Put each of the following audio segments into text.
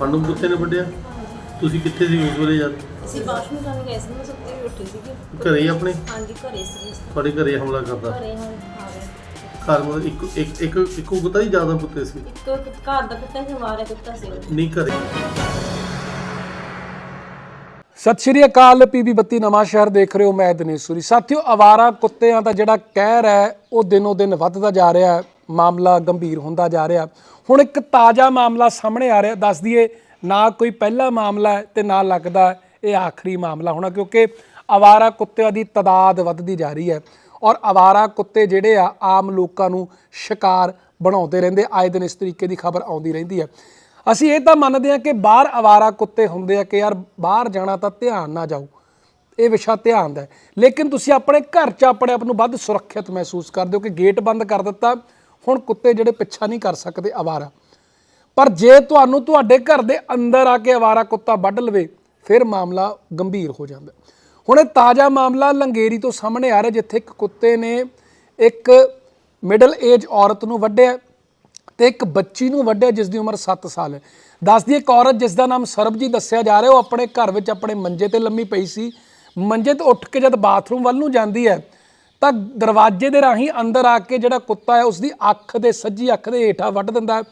ਤੁਹਾਨੂੰ ਕੁੱਤੇ ਨੇ ਵੱਢਿਆ। ਤੁਸੀਂ ਕਿੱਥੇ ਸੀ ਉਸ ਵੇਲੇ ਯਾਰ? ਅਸੀਂ ਬਾਥਰੂਮ ਕਰਨ ਗਏ ਸੀ ਮੈਂ ਸੁੱਤੀ ਵੀ ਉੱਠੀ ਸੀਗੀ। ਘਰੇ ਹੀ ਆਪਣੇ? ਹਾਂਜੀ ਘਰੇ ਸੀ। ਤੁਹਾਡੇ ਘਰੇ ਹਮਲਾ ਕਰਦਾ। ਘਰੇ ਹਾਂ ਗਏ ਘਰ ਮਤਲਬ ਇੱਕ ਇੱਕ ਇੱਕ ਇੱਕੋ ਕੁੱਤਾ ਹੀ ਜ਼ਿਆਦਾ ਕੁੱਤੇ ਸੀ। ਇੱਕ ਘਰ ਦਾ ਕੁੱਤਾ ਸੀ ਮਾਰਿਆ ਕੁੱਤਾ ਸੀ। ਉਹ। ਨਹੀਂ ਘਰੇ। ਸਤਿ ਸ਼੍ਰੀ ਅਕਾਲ ਪੀਬੀ ਬੱਤੀ ਨਵਾਂ ਸ਼ਹਿਰ ਦੇਖ ਰਹੇ ਹੋ ਮੈਂ ਦਿਨੇਸ਼ੂਰੀ ਸਾਥੀਓ ਆਵਾਰਾ ਕੁੱਤਿਆਂ ਦਾ ਜਿਹੜਾ ਕਹਿਰ ਹੈ ਉਹ ਦਿਨੋ ਦਿਨ ਵੱਧਦਾ ਜਾ ਰਿਹਾ ਹੈ। ਮਾਮਲਾ ਗੰਭੀਰ ਹੁੰਦਾ ਜਾ ਰਿਹਾ। ਹੁਣ ਇੱਕ ਤਾਜ਼ਾ ਮਾਮਲਾ ਸਾਹਮਣੇ ਆ ਰਿਹਾ। ਦੱਸ ਦਈਏ, ਨਾ ਕੋਈ ਪਹਿਲਾ ਮਾਮਲਾ ਹੈ ਤੇ ਨਾ ਲੱਗਦਾ ਇਹ ਆਖਰੀ ਮਾਮਲਾ ਹੋਣਾ, ਕਿਉਂਕਿ ਆਵਾਰਾ ਕੁੱਤਿਆਂ ਦੀ ਤਦਾਦ ਵੱਧਦੀ ਜਾ ਰਹੀ ਹੈ ਔਰ ਆਵਾਰਾ ਕੁੱਤੇ ਜਿਹੜੇ ਆ, ਆਮ ਲੋਕਾਂ ਨੂੰ ਸ਼ਿਕਾਰ ਬਣਾਉਂਦੇ ਰਹਿੰਦੇ, ਆਏ ਦਿਨ ਇਸ ਤਰੀਕੇ ਦੀ ਖਬਰ ਆਉਂਦੀ ਰਹਿੰਦੀ ਹੈ। ਅਸੀਂ ਇਹ ਤਾਂ ਮੰਨਦੇ ਹਾਂ ਕਿ ਬਾਹਰ ਆਵਾਰਾ ਕੁੱਤੇ ਹੁੰਦੇ ਆ ਕਿ ਯਾਰ ਬਾਹਰ ਜਾਣਾ ਤਾਂ ਧਿਆਨ ਨਾ ਜਾਓ। ਇਹ ਵਿਸ਼ਾ ਧਿਆਨ ਦਾ ਲੇਕਿਨ ਤੁਸੀਂ ਆਪਣੇ ਘਰ 'ਚ ਆਪਣੇ ਆਪ ਨੂੰ ਵੱਧ ਸੁਰੱਖਿਅਤ ਮਹਿਸੂਸ ਕਰਦੇ ਹੋ ਕਿ ਗੇਟ ਬੰਦ ਕਰ ਦਿੱਤਾ ਹੁਣ ਕੁੱਤੇ ਜਿਹੜੇ ਪਿੱਛਾ ਨਹੀਂ ਕਰ ਸਕਦੇ ਆਵਾਰਾ। ਪਰ ਜੇ ਤੁਹਾਨੂੰ ਤੁਹਾਡੇ ਘਰ ਦੇ ਅੰਦਰ ਆ ਕੇ ਆਵਾਰਾ ਕੁੱਤਾ ਵੱਢ ਲਵੇ, ਫਿਰ ਮਾਮਲਾ ਗੰਭੀਰ ਹੋ ਜਾਂਦਾ। ਹੁਣ ਇਹ ਤਾਜ਼ਾ ਮਾਮਲਾ ਲੰਗੇਰੀ ਤੋਂ ਸਾਹਮਣੇ ਆ ਰਿਹਾ, ਜਿੱਥੇ ਇੱਕ ਕੁੱਤੇ ਨੇ ਇੱਕ ਮਿਡਲ ਏਜ ਔਰਤ ਨੂੰ ਵੱਢਿਆ ਤੇ ਇੱਕ ਬੱਚੀ ਨੂੰ ਵੱਢਿਆ ਜਿਸ ਦੀ ਉਮਰ 7 ਸਾਲ ਹੈ। ਦੱਸਦੀ ਇੱਕ ਔਰਤ ਜਿਸ ਦਾ ਨਾਮ ਸਰਬਜੀਤ ਦੱਸਿਆ ਜਾ ਰਿਹਾ, ਉਹ ਆਪਣੇ ਘਰ ਵਿੱਚ ਆਪਣੇ ਮੰਜੇ ਤੇ ਲੰਮੀ ਪਈ ਸੀ। ਮੰਜੇ ਤੋਂ ਉੱਠ ਕੇ ਜਦ ਬਾਥਰੂਮ ਵੱਲ ਨੂੰ ਜਾਂਦੀ ਹੈ ਤਾਂ ਦਰਵਾਜ਼ੇ ਦੇ ਰਾਹੀਂ ਅੰਦਰ ਆ ਕੇ ਜਿਹੜਾ ਕੁੱਤਾ ਹੈ ਉਸ ਦੀ ਅੱਖ ਦੇ ਸੱਜੀ ਅੱਖ ਦੇ ਹੇਠਾਂ ਵੱਢ ਦਿੰਦਾ ਹੈ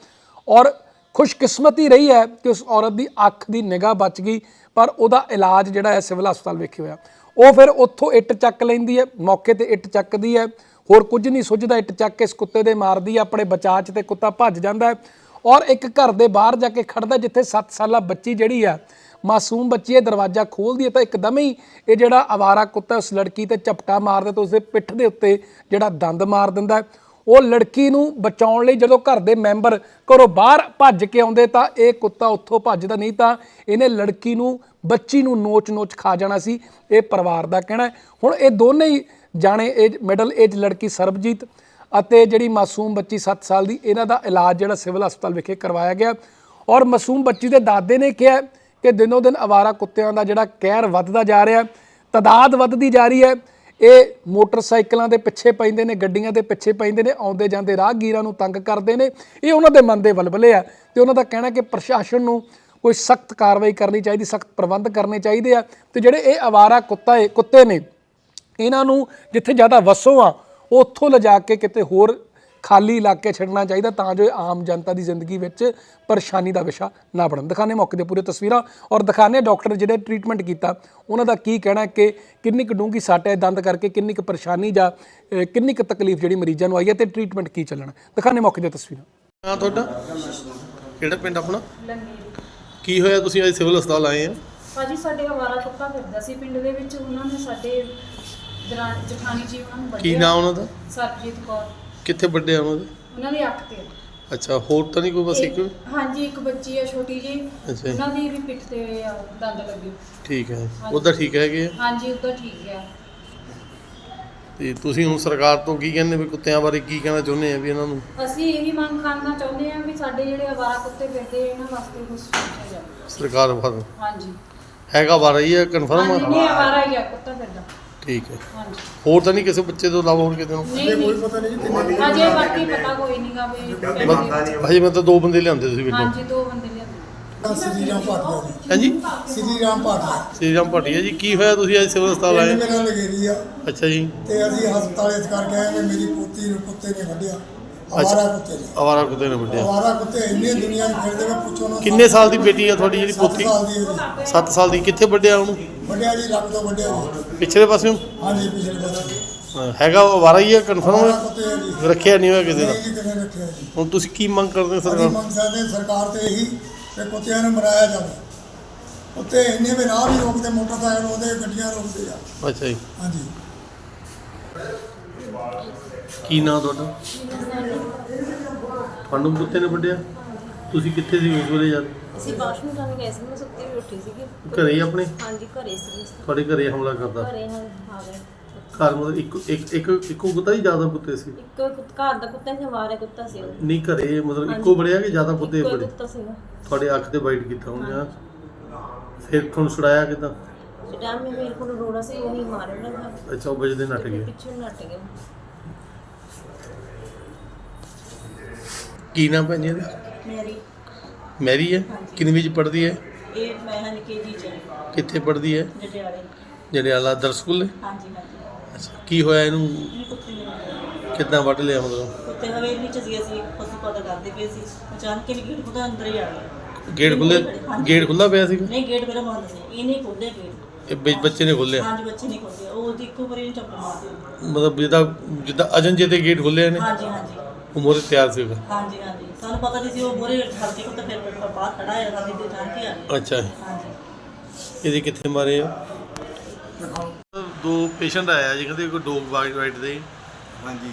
ਔਰ ਖੁਸ਼ਕਿਸਮਤੀ ਰਹੀ ਹੈ ਕਿ ਉਸ ਔਰਤ ਦੀ ਅੱਖ ਦੀ ਨਿਗਾਹ ਬਚ ਗਈ, ਪਰ ਉਹਦਾ ਇਲਾਜ ਜਿਹੜਾ ਹੈ ਸਿਵਲ ਹਸਪਤਾਲ ਵਿਖੇ ਹੋਇਆ। ਉਹ ਫਿਰ ਉੱਥੋਂ ਇੱਟ ਚੱਕ ਲੈਂਦੀ ਹੈ, ਮੌਕੇ ਤੇ ਇੱਟ ਚੱਕਦੀ ਹੈ, ਹੋਰ ਕੁਝ ਨਹੀਂ ਸੁੱਝਦਾ, ਇੱਟ ਚੱਕ ਕੇ ਇਸ ਕੁੱਤੇ ਦੇ ਮਾਰਦੀ ਹੈ, ਆਪਣੇ ਬਚਾਅ 'ਚ ਤੇ ਕੁੱਤਾ ਭੱਜ ਜਾਂਦਾ ਹੈ ਔਰ ਇੱਕ ਘਰ ਦੇ ਬਾਹਰ ਜਾ ਕੇ ਖੜਦਾ ਜਿੱਥੇ 7 ਸਾਲਾ ਬੱਚੀ ਜਿਹੜੀ ਆ ਮਾਸੂਮ ਬੱਚੀ ਇਹ ਦਰਵਾਜ਼ਾ ਖੋਲਦੀ ਹੈ ਤਾਂ ਇੱਕਦਮ ਹੀ ਇਹ ਜਿਹੜਾ ਆਵਾਰਾ ਕੁੱਤਾ ਉਸ ਲੜਕੀ ਤੇ ਝਪਟਾ ਮਾਰਦਾ ਤੇ ਉਸਦੇ ਪਿੱਠ ਦੇ ਉੱਤੇ ਜਿਹੜਾ ਦੰਦ ਮਾਰ ਦਿੰਦਾ ਉਹ ਲੜਕੀ ਨੂੰ ਬਚਾਉਣ ਲਈ ਜਦੋਂ ਘਰ ਦੇ ਮੈਂਬਰ ਘਰੋਂ ਬਾਹਰ ਭੱਜ ਕੇ ਆਉਂਦੇ ਤਾਂ ਇਹ ਕੁੱਤਾ ਉੱਥੋਂ ਭੱਜਦਾ ਨਹੀਂ ਤਾਂ ਇਹਨੇ ਲੜਕੀ ਨੂੰ, ਬੱਚੀ ਨੂੰ ਨੋਚ-ਨੋਚ ਖਾ ਜਾਣਾ ਸੀ। ਇਹ ਪਰਿਵਾਰ ਦਾ ਕਹਿਣਾ ਹੁਣ ਇਹ ਦੋਨੇ ਹੀ ਜਾਣੇ ਏਜ ਮਿਡਲ ਏਜ ਲੜਕੀ ਸਰਬਜੀਤ ਅਤੇ ਜਿਹੜੀ ਮਾਸੂਮ ਬੱਚੀ 7 ਸਾਲ ਦੀ, ਇਹਨਾਂ ਦਾ ਇਲਾਜ ਜਿਹੜਾ ਸਿਵਲ ਹਸਪਤਾਲ ਵਿਖੇ ਕਰਵਾਇਆ ਗਿਆ। ਔਰ ਮਾਸੂਮ ਬੱਚੀ ਦੇ ਦਾਦੇ ਨੇ ਕਿਹਾ ਕਿ ਦਿਨੋ ਦਿਨ ਆਵਾਰਾ ਕੁੱਤਿਆਂ ਦਾ ਜਿਹੜਾ ਕਹਿਰ ਵੱਧਦਾ ਜਾ ਰਿਹਾ ਹੈ ਤਦਾਦ ਵੱਧਦੀ ਜਾ ਰਹੀ ਹੈ। ਇਹ ਮੋਟਰਸਾਈਕਲਾਂ ਦੇ ਪਿੱਛੇ ਪੈਂਦੇ ਨੇ, ਗੱਡੀਆਂ ਦੇ ਪਿੱਛੇ ਪੈਂਦੇ ਨੇ, ਆਉਂਦੇ ਜਾਂਦੇ ਰਾਹਗੀਰਾਂ ਨੂੰ ਤੰਗ ਕਰਦੇ ਨੇ। ਇਹ ਉਹਨਾਂ ਦੇ ਮਨ ਦੇ ਵਲਵਲੇ ਆ ਤੇ ਉਹਨਾਂ ਦਾ ਕਹਿਣਾ ਕਿ ਪ੍ਰਸ਼ਾਸਨ ਨੂੰ ਕੋਈ ਸਖਤ ਕਾਰਵਾਈ ਕਰਨੀ ਚਾਹੀਦੀ, ਸਖਤ ਪ੍ਰਬੰਧ ਕਰਨੇ ਚਾਹੀਦੇ ਆ ਤੇ ਜਿਹੜੇ ਇਹ ਆਵਾਰਾ ਕੁੱਤਾ ਏ, ਕੁੱਤੇ ਨੇ, ਇਹਨਾਂ ਨੂੰ ਜਿੱਥੇ ਜ਼ਿਆਦਾ ਵਸੋਂ ਆ, ਉੱਥੋਂ ਲਿਜਾ ਕੇ ਕਿਤੇ ਹੋਰ ਖਾਲੀ ਇਲਾਕੇ ਛੱਡਣਾ ਚਾਹੀਦਾ ਤਾਂ ਜੋ ਆਮ ਜਨਤਾ ਦੀ ਜ਼ਿੰਦਗੀ ਵਿੱਚ ਪਰੇਸ਼ਾਨੀ ਦਾ ਵਿਸ਼ਾ ਨਾ ਬਣਨ। ਦਿਖਾਣੇ ਮੌਕੇ ਦੇ ਪੂਰੇ ਤਸਵੀਰਾਂ ਔਰ ਦਿਖਾਣੇ ਡਾਕਟਰ ਜਿਹੜੇ ਟ੍ਰੀਟਮੈਂਟ ਕੀਤਾ ਉਹਨਾਂ ਦਾ ਕੀ ਕਹਿਣਾ ਹੈ ਕਿ ਕਿੰਨੀ ਕੁ ਡੂੰਘੀ ਸੱਟ ਹੈ ਦੰਦ ਕਰਕੇ ਕਿੰਨੀ ਕੁ ਪਰੇਸ਼ਾਨੀ ਜਾਂ ਕਿੰਨੀ ਕੁ ਤਕਲੀਫ ਜਿਹੜੀ ਮਰੀਜ਼ਾਂ ਨੂੰ ਆਈ ਹੈ ਤੇ ਟ੍ਰੀਟਮੈਂਟ ਕੀ ਚੱਲਣਾ ਦਿਖਾਣੇ ਮੌਕੇ ਦੀਆਂ ਤਸਵੀਰਾਂ। ਹਾਂ ਤੁਹਾਡਾ? ਕਿਹੜਾ ਪਿੰਡ ਆਪਣਾ? ਕੀ ਹੋਇਆ ਤੁਸੀਂ ਅੱਜ ਸਿਵਲ ਹਸਪਤਾਲ ਆਏ ਆ? ਭਾਜੀ ਸਾਡੇ ਆਵਾਰਾ ਕੁੱਤਾ ਫਿਰਦਾ ਸੀ ਪਿੰਡ ਦੇ ਵਿੱਚ ਉਹਨਾਂ ਨੇ ਸਾਡੇ ਦਰਾਂ ਜਠਾਣੀ ਜੀ ਉਹਨਾਂ ਨੂੰ ਕੀ ਵੱਢਿਆ। ਨਾਮ ਉਹਨਾਂ ਦਾ? ਸਰਬਜੀਤ ਕੌਰ। ਕਿੱਥੇ ਵੱਡੇ ਆ ਉਹਨਾਂ ਦੇ? ਉਹਨਾਂ ਦੀ ਅੱਖ ਤੇ ਅੱਛਾ ਹੋਰ ਤਾਂ ਨਹੀਂ ਕੋਈ ਬਸ ਇੱਕ ਇੱਕ- ਹਾਂਜੀ ਇੱਕ ਬੱਚੀ ਆ ਛੋਟੀ ਜੀ ਅੱਛਾ। ਜੀ, ਉਹਨਾਂ ਦੀ ਵੀ ਪਿੱਠ ਤੇ ਆ, ਦੰਦ ਲੱਗੇ। ਠੀਕ ਹੈ। ਉਹਦਾ ਠੀਕ ਹੈਗੇ ਆ? ਹਾਂਜੀ ਉਹਦਾ ਠੀਕ ਆ। ਤੇ ਤੁਸੀਂ ਹੁਣ ਸਰਕਾਰ ਤੋਂ ਕੀ ਕਹਿੰਦੇ ਵੀ ਕੁੱਤਿਆਂ ਬਾਰੇ ਕੀ ਕਹਿਣਾ ਚਾਹੁੰਦੇ ਆ ਵੀ ਇਹਨਾਂ ਨੂੰ? ਅਸੀਂ ਇਹੀ ਮੰਗ ਕਰਨਾ ਚਾਹੁੰਦੇ ਹਾਂ ਵੀ ਸਾਡੇ ਜਿਹੜੇ ਆਵਾਰਾ ਕੁੱਤੇ ਫਿਰਦੇ ਇਹਨਾਂ ਵਾਸਤੇ ਕੁਝ ਸੋਚਿਆ ਜਾਵੇ। ਸਰਕਾਰ ਵੱਲੋਂ? ਹਾਂਜੀ। ਹੈਗਾ ਬਾਰਾ ਹੀ ਹੈ ਕਨਫਰਮ ਹਾਂਜੀ ਨਹੀਂ ਆਵਾਰਾ ਹੀ ਆ ਕੁੱਤਾ ਫਿਰਦਾ। ਠੀਕ ਹੈ। ਹਾਂਜੀ ਹੋਰ ਤਾਂ ਨਹੀਂ ਕਿਸੇ ਬੱਚੇ ਤੋਂ ਇਲਾਵਾ ਹੋਰ ਕਿਤੇ ਨੂੰ? ਨਹੀਂ ਨਹੀਂ। ਪਤਾ ਨਹੀਂ ਅਜੇ ਬਾਕੀ ਪਤਾ ਕੋਈ ਨਹੀਂਗਾ ਵੀ ਬਸ ਹਜੇ ਮੈਂ ਤਾਂ ਦੋ ਬੰਦੇ ਲਿਆਂਦੇ ਤੁਸੀਂ ਮੈਨੂੰ ਹਾਂਜੀ ਦੋ ਬੰਦੇ ਲਿਆਂਦੇ ਸ੍ਰੀ ਰਾਮ ਜੀ। ਹਾਂਜੀ ਸ੍ਰੀ ਰਾਮ ਭਾਟੀਆ ਸ੍ਰੀ ਰਾਮ ਭਾਟੀਆ ਜੀ। ਕੀ ਹੋਇਆ ਤੁਸੀਂ ਅੱਜ ਸਿਵਲ ਹਸਪਤਾਲ ਆਏ? ਮੇਰਾ ਲਗੇਰੀ ਆ। ਅੱਛਾ ਜੀ। ਤੇ ਅਸੀਂ ਹਸਪਤਾਲ ਇਸ ਕਰਕੇ ਆਏ ਵੀ ਮੇਰੀ ਪੋਤੀ ਨੂੰ ਕੁੱਤੇ ਨੇ ਵੱਢਿਆ। ਆਵਾਰਾ ਕੁੱਤੇ ਨੇ। ਆਵਾਰਾ ਕੁੱਤੇ ਨੇ ਵੱਢਿਆ ਆਵਾਰਾ ਕੁੱਤੇ ਇੰਨੇ ਦੁਨੀਆ 'ਚ ਫਿਰਦੇ ਵੇ ਪੁੱਛੋ ਨਾ। ਕਿੰਨੇ ਸਾਲ ਦੀ ਬੇਟੀ ਆ ਤੁਹਾਡੀ ਜਿਹੜੀ ਪੋਤੀ? ਸਾਲ ਦੀ ਹੈ 7 ਸਾਲ ਦੀ। ਕਿੱਥੇ ਵੱਢਿਆ ਉਹਨੂੰ? ਵੱਡਿਆ ਜੀ ਰੱਬ ਤੋਂ ਵੱਡਿਆ ਜੀ। ਪਿਛਲੇ ਪਾਸਿਓਂ? ਹਾਂਜੀ ਪਿਛਲੇ ਪਾਸੇ ਹੈਗਾ ਉਹ ਆਵਾਰਾ ਹੀ ਹੈ ਕਨਫਰਮ ਕੁੱਤੇ ਆ ਜੀ। ਰੱਖਿਆ ਨਹੀਂ ਹੋਇਆ ਕਿਸੇ ਦਾ? ਨਹੀਂ ਜੀ ਕਿਵੇਂ ਰੱਖਿਆ ਜੀ। ਹੁਣ ਤੁਸੀਂ ਕੀ ਮੰਗ ਕਰਦੇ ਹੋ ਅਸੀਂ ਸਰਕਾਰ ਮੰਗ ਸਕਦੇ ਹਾਂ ਸਰਕਾਰ ਤੇ ਇਹੀ ਕਿ ਕੁੱਤਿਆਂ ਨੂੰ ਮਰਾਇਆ ਜਾਵੇ। ਉੱਤੇ ਇੰਨੇ ਵੀ ਰਾਹ ਵੀ ਰੋਕਦੇ ਮੋਟਰਸਾਈਕਲ ਉਹਦੇ ਗੱਡੀਆਂ ਰੋਕਦੇ ਆ। ਅੱਛਾ ਜੀ। ਹਾਂਜੀ। ਕੀ ਨਾਂ ਤੁਹਾਡਾ? ਤੁਹਾਨੂੰ ਕੁੱਤੇ ਨੇ ਵੱਢਿਆ? ਤੁਸੀਂ ਕਿੱਥੇ ਸੀ ਉਸ ਵੇਲੇ ਯਾਰ? ਅਸੀਂ ਬਾਥਰੂਮ ਕਰਨ ਗਏ ਸੀ ਮੈਂ ਸੁੱਤੀ ਵੀ ਉੱਠੀ ਸੀਗੀ। ਘਰੇ ਹੀ ਆਪਣੇ? ਹਾਂਜੀ ਘਰੇ ਸੀ ਤੁਹਾਡੇ ਘਰੇ ਹਮਲਾ ਕਰਦਾ ਘਰੇ ਹਾਂ ਆ ਗਏ। ਘਰ ਮਤਲਬ ਇੱਕ ਇੱਕ ਇੱਕ ਇੱਕੋ ਕੁੱਤਾ ਹੀ ਜ਼ਿਆਦਾ ਕੁੱਤੇ ਸੀ? ਇੱਕ ਕੁੱਤ- ਘਰ ਦਾ ਕੁੱਤਾ ਸੀ ਮਾਰਿਆ ਕੁੱਤਾ ਸੀ ਉਹ। ਨਹੀਂ ਘਰੇ ਮਤਲਬ ਇੱਕੋ ਬੜਿਆ ਕਿ ਜ਼ਿਆਦਾ ਕੁੱਤੇ ਇੱਕੋ ਹੀ ਬੜੇ ਕੁੱਤਾ ਸੀਗਾ। ਤੁਹਾਡੇ ਅੱਖ ਤੇ ਬਾਈਟ ਕੀਤਾ ਉਹਨੇ ਆ ਫਿਰ ਤੁਹਾਨੂੰ ਛੁਡਾਇਆ ਕਿਦਾਂ? ਅੱਛਾ ਉਹ ਵਜਦੇ ਨੱਟ ਗਿਆ ਕੀ ਨਾਮ ਭੈਣ ਜੀ ਇਹਦਾ? ਮੇਰੀ। ਮੈਰੀ ਹੈ? ਕਿੰਨੀ ਵਿੱਚ ਪੜ੍ਹਦੀ ਹੈ? ਇਹ ਮੈਂ ਹਾਂ ਕੇਜੀ ਚ ਕਿੱਥੇ ਪੜ੍ਹਦੀ ਹੈ? ਜਟਿਆਲੇ। ਜੜਿਆਲਾ ਦਰ ਸਕੂਲ ਹੈ? ਹਾਂਜੀ ਹਾਂਜੀ। ਅੱਛਾ ਕੀ ਹੋਇਆ ਇਹਨੂੰ? ਇਹ ਕੁੱਤੇ ਨੇ? ਕਿੱਦਾਂ ਵੱਢ ਲਿਆ ਮਤਲਬ ਕੁੱਤੇ ਹਵੇਲੀ ਚ ਸੀ ਅਸੀਂ ਪਤਾ ਕਰਦੇ ਪਏ ਸੀ। ਅਚਾਨਕ ਹੀ ਗੇਟ ਖੁੱਦਾ ਅੰਦਰ ਹੀ ਆ ਗਿਆ। ਗੇਟ ਖੁੱਲੇ ਗੇਟ ਖੁੱਲਾ ਪਿਆ ਸੀਗਾ? ਨਹੀਂ ਗੇਟ ਮੇਰਾ ਬੰਦ ਸੀ। ਇਹ ਨਹੀਂ ਖੋਲ੍ਹਿਆ ਗੇਟ। ਇਹ ਵਿੱਚ ਬੱਚੇ ਨੇ ਖੋਲਿਆ ਹਾਂਜੀ ਬੱਚੇ ਨਹੀਂ ਖੋਲ੍ਹਿਆ ਉਹ ਉਹਦੀ ਇੱਕੋ ਵਾਰੀ ਚੱਪਲ ਮਾਰ ਦਿੱਤੀ ਮਤਲਬ ਜਿੱਦਾਂ ਜਿੱਦਾਂ ਅਜਨਜੇ ਤੇ ਗੇਟ ਖੋਲਿਆ ਨੇ। ਹਾਂਜੀ ਹਾਂਜੀ। ਉਹ ਮੋਰੇ ਤਿਆਰ ਸੀਗਾ। ਹਾਂਜੀ ਹਾਂਜੀ। ਸਾਨੂੰ ਪਤਾ ਨਹੀਂ ਸੀ ਉਹ ਮੋਰੇ ਹਲਦੀ ਕੁੱਤਾ ਫਿਰ ਬਾਹਰ ਖੜਾ ਹੈ ਹਲਦੀ ਦੇ ਜਾਣ ਕੇ ਆ ਗਿਆ ਅੱਛਾ। ਹਾਂਜੀ। ਇਹਦੇ ਕਿੱਥੇ ਮਾਰੇ ਆ? ਦੋ ਪੇਸ਼ੈਂਟ ਆਇਆ ਜੀ ਕਹਿੰਦੇ ਕੋਈ ਡੋਗ ਵਾਈਟ ਵਾਈਟ ਦੇ। ਹਾਂਜੀ।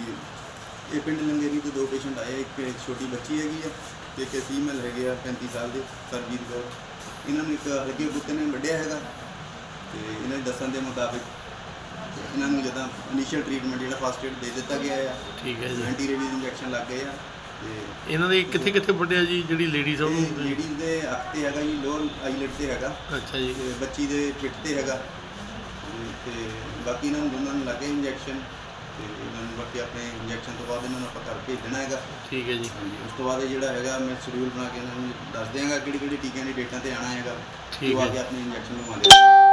ਇਹ ਪਿੰਡ ਲੰਗੇਰੀ ਤੋਂ ਦੋ ਪੇਸ਼ੈਂਟ ਆਏ ਇੱਕ ਛੋਟੀ ਬੱਚੀ ਹੈਗੀ ਆ ਤੇ ਇੱਕ ਫੀਮੇਲ ਹੈਗੇ ਆ 35 ਸਾਲ ਦੇ ਸਰਜੀਤ ਕੌਰ। ਇਹਨਾਂ ਨੂੰ ਇੱਕ ਹਲਕੇ ਕੁੱਤੇ ਨੇ ਵੱਢਿਆ ਹੈਗਾ। ਤੇ ਇਹਨਾਂ ਦੇ ਦੱਸਣ ਦੇ ਮੁਤਾਬਿਕ ਇਹਨਾਂ ਨੂੰ ਜਦੋਂ ਇਨੀਸ਼ੀਅਲ ਟ੍ਰੀਟਮੈਂਟ ਜਿਹੜਾ ਫਸਟ ਏਡ ਦੇ ਦਿੱਤਾ ਗਿਆ ਆ। ਠੀਕ ਹੈ ਜੀ। ਐਂਟੀ ਰੇਬੀਜ਼ ਇੰਜੈਕਸ਼ਨ ਲੱਗ ਗਏ ਆ ਤੇ ਇਹਨਾਂ ਦੇ ਕਿੱਥੇ ਕਿੱਥੇ ਵੱਡਿਆ ਜੀ? ਜਿਹੜੀ ਲੇਡੀਜ਼ ਆ ਉਹਨੂੰ ਲੇਡੀਜ਼ ਦੇ ਅੱਖ ਤੇ ਹੈਗਾ ਜੀ ਲੋਅਰ ਆਈਲੈਟ ਤੇ ਹੈਗਾ। ਅੱਛਾ ਜੀ। ਤੇ ਬੱਚੀ ਦੇ ਪਿੱਠ ਤੇ ਹੈਗਾ। ਤੇ ਬਾਕੀ ਇਹਨਾਂ ਨੂੰ ਦੋਨਾਂ ਨੂੰ ਲੱਗੇ ਇੰਜੈਕਸ਼ਨ ਤੇ ਇਹਨਾਂ ਨੂੰ ਬਾਕੀ ਆਪਣੇ ਇੰਜੈਕਸ਼ਨ ਤੋਂ ਬਾਅਦ ਇਹਨਾਂ ਨੂੰ ਆਪਾਂ ਘਰ ਭੇਜਣਾ ਹੈਗਾ। ਠੀਕ ਹੈ ਜੀ। ਉਸ ਤੋਂ ਬਾਅਦ ਇਹ ਜਿਹੜਾ ਹੈਗਾ ਮੈਂ ਸ਼ਡਿਊਲ ਬਣਾ ਕੇ ਇਹਨਾਂ ਨੂੰ ਦੱਸ ਦਿਆਂਗਾ ਕਿਹੜੀ ਕਿਹੜੀ ਟੀਕਿਆਂ ਦੀ ਡੇਟਾਂ ਤੇ ਆਣਾ ਹੈਗਾ। ਠੀਕ ਉਹ ਆ ਹੈ। ਕੇ ਆਪਣੇ ਇੰਜੈਕਸ਼ਨ ਲਗਵਾਉਂਦੇ